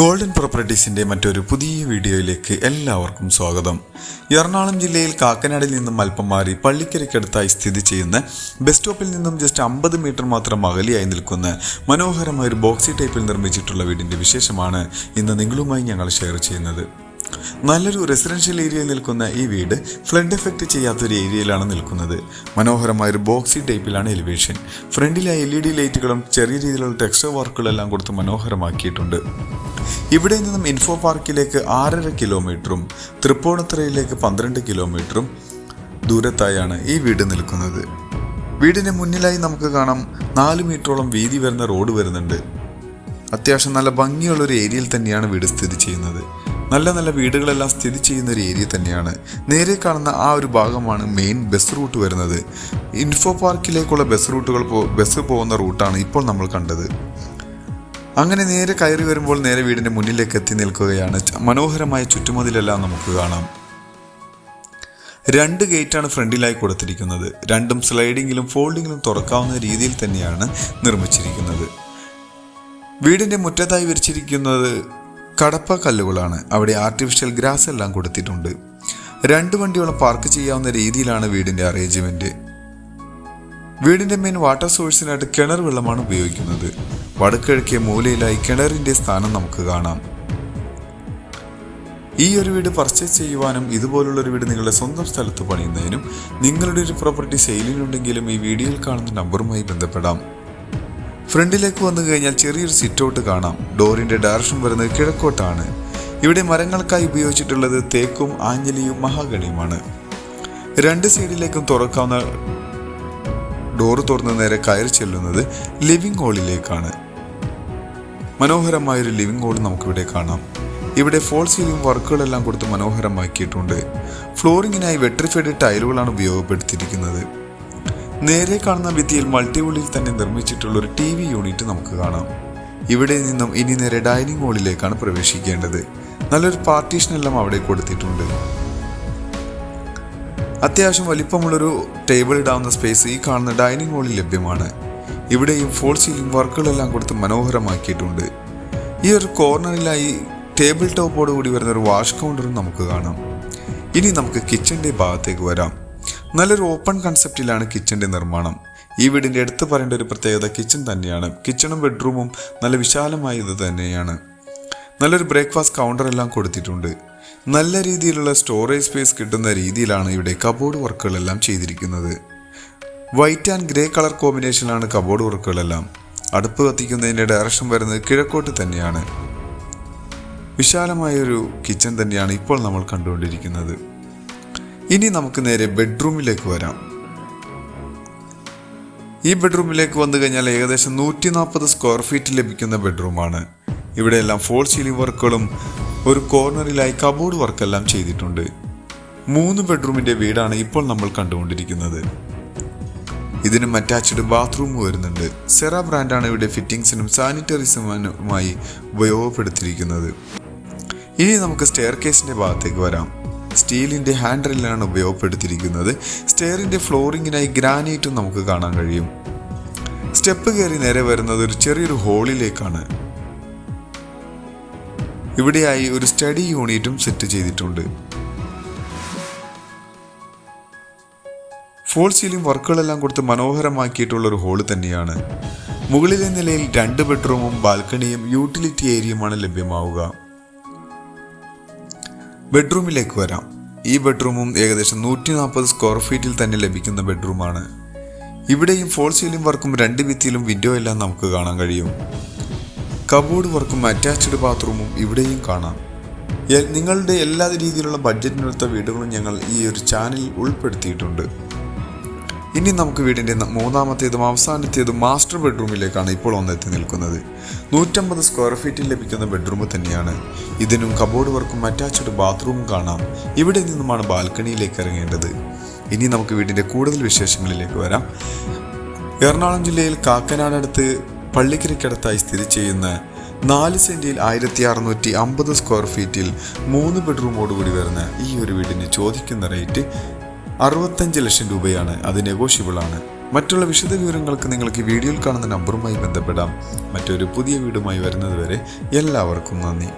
Golden പ്രോപ്പർട്ടീസിന്റെ മറ്റൊരു പുതിയ വീഡിയോയിലേക്ക് എല്ലാവർക്കും സ്വാഗതം. എറണാകുളം ജില്ലയിൽ കാക്കനാടിൽ നിന്നും അല്പം മാറി പള്ളിക്കരയ്ക്കടുത്തായി സ്ഥിതി ചെയ്യുന്ന ബസ് സ്റ്റോപ്പിൽ നിന്നും ജസ്റ്റ് അമ്പത് മീറ്റർ മാത്രം അകലെയായി നിൽക്കുന്ന മനോഹരമായ ഒരു ബോക്സി ടൈപ്പിൽ നിർമ്മിച്ചിട്ടുള്ള വീടിന്റെ വിശേഷമാണ് ഇന്ന് നിങ്ങളുമായി ഞങ്ങൾ ഷെയർ ചെയ്യുന്നത്. നല്ലൊരു റെസിഡൻഷ്യൽ ഏരിയയിൽ നിൽക്കുന്ന ഈ വീട് ഫ്ലഡ് എഫക്റ്റ് ചെയ്യാത്തൊരു ഏരിയയിലാണ് നിൽക്കുന്നത്. മനോഹരമായ ഒരു ബോക്സി ടൈപ്പിലാണ് എലിവേഷൻ ഫ്രണ്ടിലെ എൽ ഇ ഡി ലൈറ്റുകളും ചെറിയ രീതിയിലുള്ള ടെക്സ്റ്റർ വർക്കുകളെല്ലാം കൊടുത്ത് മനോഹരമാക്കിയിട്ടുണ്ട്. ഇവിടെ നിന്നും ഇൻഫോ പാർക്കിലേക്ക് ആറര കിലോമീറ്ററും തൃപ്പൂണിത്തുറയിലേക്ക് പന്ത്രണ്ട് കിലോമീറ്ററും ദൂരത്തായാണ് ഈ വീട് നിൽക്കുന്നത്. വീടിന് മുന്നിലായി നമുക്ക് കാണാം നാല് മീറ്ററോളം വീതി വരുന്ന റോഡ് വരുന്നുണ്ട്. അത്യാവശ്യം നല്ല ഭംഗിയുള്ള ഒരു ഏരിയയിൽ തന്നെയാണ് വീട് സ്ഥിതി ചെയ്യുന്നത്. നല്ല നല്ല വീടുകളെല്ലാം സ്ഥിതി ചെയ്യുന്ന ഒരു ഏരിയ തന്നെയാണ്. നേരെ കാണുന്ന ആ ഒരു ഭാഗമാണ് മെയിൻ ബസ് റൂട്ട് വരുന്നത്. ഇൻഫോ പാർക്കിലേക്കുള്ള ബസ് റൂട്ടുകൾ ബസ് പോകുന്ന റൂട്ടാണ് ഇപ്പോൾ നമ്മൾ കണ്ടത്. അങ്ങനെ നേരെ കയറി വരുമ്പോൾ നേരെ വീടിന്റെ മുന്നിലേക്ക് എത്തി നിൽക്കുകയാണ്. മനോഹരമായ ചുറ്റുമതിലെല്ലാം നമുക്ക് കാണാം. രണ്ട് ഗേറ്റാണ് ഫ്രണ്ടിലായി കൊടുത്തിരിക്കുന്നത്. രണ്ടും സ്ലൈഡിങ്ങിലും ഫോൾഡിങ്ങിലും തുറക്കാവുന്ന രീതിയിൽ തന്നെയാണ് നിർമ്മിച്ചിരിക്കുന്നത്. വീടിന്റെ മുറ്റത്തായി വിരിച്ചിരിക്കുന്നത് കടപ്പ കല്ലുകളാണ് അവിടെ ആർട്ടിഫിഷ്യൽ ഗ്രാസ് എല്ലാം കൊടുത്തിട്ടുണ്ട്. രണ്ട് വണ്ടിയോളം പാർക്ക് ചെയ്യാവുന്ന രീതിയിലാണ് വീടിന്റെ അറേഞ്ച്മെന്റ് വീടിന്റെ മെയിൻ വാട്ടർ സോഴ്സിനായിട്ട് കിണർ വെള്ളമാണ് ഉപയോഗിക്കുന്നത്. വടക്കിഴക്കേ മൂലയിലായി കിണറിന്റെ സ്ഥാനം നമുക്ക് കാണാം. ഈ ഒരു വീട് പർച്ചേസ് ചെയ്യുവാനും ഇതുപോലുള്ള ഒരു വീട് നിങ്ങളുടെ സ്വന്തം സ്ഥലത്ത് പണിയുന്നതിനും നിങ്ങളുടെ ഒരു പ്രോപ്പർട്ടി സെയിലിനുണ്ടെങ്കിലും ഈ വീഡിയോയിൽ കാണുന്ന നമ്പറുമായി ബന്ധപ്പെടാം. ഫ്രണ്ടിലേക്ക് വന്നു കഴിഞ്ഞാൽ ചെറിയൊരു സിറ്റൗട്ട് കാണാം. ഡോറിന്റെ ഡയറക്ഷൻ വരുന്നത് കിഴക്കോട്ടാണ്. ഇവിടെ മരങ്ങൾക്കായി ഉപയോഗിച്ചിട്ടുള്ളത് തേക്കും ആഞ്ഞലിയും മഹാഗണിയുമാണ്. രണ്ട് സൈഡിലേക്കും തുറക്കാവുന്ന ഡോറ് തുറന്ന് നേരെ കയറി ചെല്ലുന്നത് ലിവിംഗ് ഹോളിലേക്കാണ്. മനോഹരമായൊരു ലിവിംഗ് ഹോൾ നമുക്കിവിടെ കാണാം. ഇവിടെ ഫോൾ സീലിംഗ് വർക്കുകളെല്ലാം കൊടുത്ത് മനോഹരമാക്കിയിട്ടുണ്ട്. ഫ്ലോറിങ്ങിനായി വെട്രിഫൈഡ് ടൈലുകളാണ് ഉപയോഗപ്പെടുത്തിയിരിക്കുന്നത്. നേരെ കാണുന്ന ഭിത്തിയിൽ മൾട്ടിവുള്ളിൽ തന്നെ നിർമ്മിച്ചിട്ടുള്ള ഒരു ടി വി യൂണിറ്റ് നമുക്ക് കാണാം. ഇവിടെ നിന്നും ഇനി നേരെ ഡൈനിങ് ഹാളിലേക്കാണ് പ്രവേശിക്കേണ്ടത്. നല്ലൊരു പാർട്ടീഷൻ എല്ലാം അവിടെ കൊടുത്തിട്ടുണ്ട്. അത്യാവശ്യം വലിപ്പമുള്ളൊരു ടേബിൾ ഇടാവുന്ന സ്പേസ് ഈ കാണുന്ന ഡൈനിങ് ഹാളിൽ ലഭ്യമാണ്. ഇവിടെയും ഫോൾ സീലിംഗ് വർക്കുകളെല്ലാം കൊടുത്ത് മനോഹരമാക്കിയിട്ടുണ്ട്. ഈ ഒരു കോർണറിലായി ടേബിൾ ടോപ്പോട് കൂടി വരുന്ന ഒരു വാഷ് കൗണ്ടറും നമുക്ക് കാണാം. ഇനി നമുക്ക് കിച്ചന്റെ ഭാഗത്തേക്ക് വരാം. നല്ലൊരു ഓപ്പൺ കൺസെപ്റ്റിലാണ് കിച്ചന്റെ നിർമ്മാണം. ഈ വീടിന്റെ എടുത്തു പറയേണ്ട ഒരു പ്രത്യേകത കിച്ചൺ തന്നെയാണ്. കിച്ചണും ബെഡ്റൂമും നല്ല വിശാലമായത് തന്നെയാണ്. നല്ലൊരു ബ്രേക്ക്ഫാസ്റ്റ് കൗണ്ടർ എല്ലാം കൊടുത്തിട്ടുണ്ട്. നല്ല രീതിയിലുള്ള സ്റ്റോറേജ് സ്പേസ് കിട്ടുന്ന രീതിയിലാണ് ഇവിടെ കബോർഡ് വർക്കുകളെല്ലാം ചെയ്തിരിക്കുന്നത്. വൈറ്റ് ആൻഡ് ഗ്രേ കളർ കോമ്പിനേഷനിലാണ് കബോർഡ് വർക്കുകളെല്ലാം അടുപ്പ് കത്തിക്കുന്നതിന്റെ ഡയറക്ഷൻ വരുന്നത് കിഴക്കോട്ട് തന്നെയാണ്. വിശാലമായൊരു കിച്ചൺ തന്നെയാണ് ഇപ്പോൾ നമ്മൾ കണ്ടുകൊണ്ടിരിക്കുന്നത്. ഇനി നമുക്ക് നേരെ ബെഡ്റൂമിലേക്ക് വരാം. ഈ ബെഡ്റൂമിലേക്ക് വന്നു കഴിഞ്ഞാൽ ഏകദേശം നൂറ്റി നാൽപ്പത് സ്ക്വയർ ഫീറ്റ് ലഭിക്കുന്ന ബെഡ്റൂമാണ്. ഇവിടെ എല്ലാം ഫോൾ സീലിംഗ് വർക്കുകളും ഒരു കോർണറിലായി കബോർഡ് വർക്കെല്ലാം ചെയ്തിട്ടുണ്ട്. മൂന്ന് ബെഡ്റൂമിന്റെ വീടാണ് ഇപ്പോൾ നമ്മൾ കണ്ടുകൊണ്ടിരിക്കുന്നത്. ഇതിനും അറ്റാച്ച്ഡ് ബാത്റൂം വരുന്നുണ്ട്. സെറ ബ്രാൻഡാണ് ഇവിടെ ഫിറ്റിംഗ്സിനും സാനിറ്ററീസുമായി ഉപയോഗപ്പെടുത്തിയിരിക്കുന്നത്. ഇനി നമുക്ക് സ്റ്റെയർ കേസിന്റെ ഭാഗത്തേക്ക് വരാം. സ്റ്റീലിന്റെ ഹാൻഡിലാണ് ഉപയോഗപ്പെടുത്തിയിരിക്കുന്നത്. സ്റ്റെയറിന്റെ ഫ്ലോറിങ്ങിനായി ഗ്രാനൈറ്റും നമുക്ക് കാണാൻ കഴിയും. സ്റ്റെപ്പ് കയറി നേരെ വരുന്നത് ഒരു ചെറിയൊരു ഹോളിലേക്കാണ്. ഇവിടെയായി ഒരു സ്റ്റഡി യൂണിറ്റും സെറ്റ് ചെയ്തിട്ടുണ്ട്. ഫോൾ സീലിംഗ് വർക്കുകളെല്ലാം കൊടുത്ത് മനോഹരമാക്കിയിട്ടുള്ള ഒരു ഹോൾ തന്നെയാണ്. മുകളിലെ നിലയിൽ രണ്ട് ബെഡ്റൂമും ബാൽക്കണിയും യൂട്ടിലിറ്റി ഏരിയയുമാണ് ലഭ്യമാവുക. ബെഡ്റൂമിലേക്ക് വരാം. ഈ ബെഡ്റൂമും ഏകദേശം നൂറ്റി നാൽപ്പത് സ്ക്വയർ ഫീറ്റിൽ തന്നെ ലഭിക്കുന്ന ബെഡ്റൂമാണ്. ഇവിടെയും ഫോൾ സീലിംഗ് വർക്കും രണ്ട് ഭിത്തിയിലും വിൻഡോ എല്ലാം നമുക്ക് കാണാൻ കഴിയും. കബോർഡ് വർക്കും അറ്റാച്ച്ഡ് ബാത്റൂമും ഇവിടെയും കാണാം. നിങ്ങളുടെ എല്ലാ രീതിയിലുള്ള ബഡ്ജറ്റിനടുത്ത വീടുകളും ഞങ്ങൾ ഈ ഒരു ചാനലിൽ ഉൾപ്പെടുത്തിയിട്ടുണ്ട്. ഇനി നമുക്ക് വീടിന്റെ മൂന്നാമത്തേതും അവസാനത്തേതും മാസ്റ്റർ ബെഡ്റൂമിലേക്കാണ് ഇപ്പോൾ ഒന്നെത്തി നിൽക്കുന്നത്. നൂറ്റമ്പത് സ്ക്വയർ ഫീറ്റിൽ ലഭിക്കുന്ന ബെഡ്റൂം തന്നെയാണ്. ഇതിനും കബോർഡ് വർക്കും അറ്റാച്ച്ഡ് ബാത്റൂമും കാണാം. ഇവിടെ നിന്നുമാണ് ബാൽക്കണിയിലേക്ക് ഇറങ്ങേണ്ടത്. ഇനി നമുക്ക് വീടിന്റെ കൂടുതൽ വിശേഷങ്ങളിലേക്ക് വരാം. എറണാകുളം ജില്ലയിൽ കാക്കനാടടുത്ത് പള്ളിക്കരയ്ക്കടുത്തായി സ്ഥിതി ചെയ്യുന്ന നാല് സെന്റിൽ ആയിരത്തി അറുന്നൂറ്റി അമ്പത് സ്ക്വയർ ഫീറ്റിൽ മൂന്ന് ബെഡ്റൂമോട് കൂടി വരുന്ന ഈ ഒരു വീടിന് ചോദിക്കുന്ന റേറ്റ് അറുപത്തഞ്ച് ലക്ഷം രൂപയാണ് അത് നെഗോഷ്യബിൾ ആണ്. മറ്റുള്ള വിശദ വിവരങ്ങൾക്ക് നിങ്ങൾക്ക് ഈ വീഡിയോയിൽ കാണുന്ന നമ്പറുമായി ബന്ധപ്പെടാം. മറ്റൊരു പുതിയ വീടുമായി വരുന്നതുവരെ എല്ലാവർക്കും നന്ദി.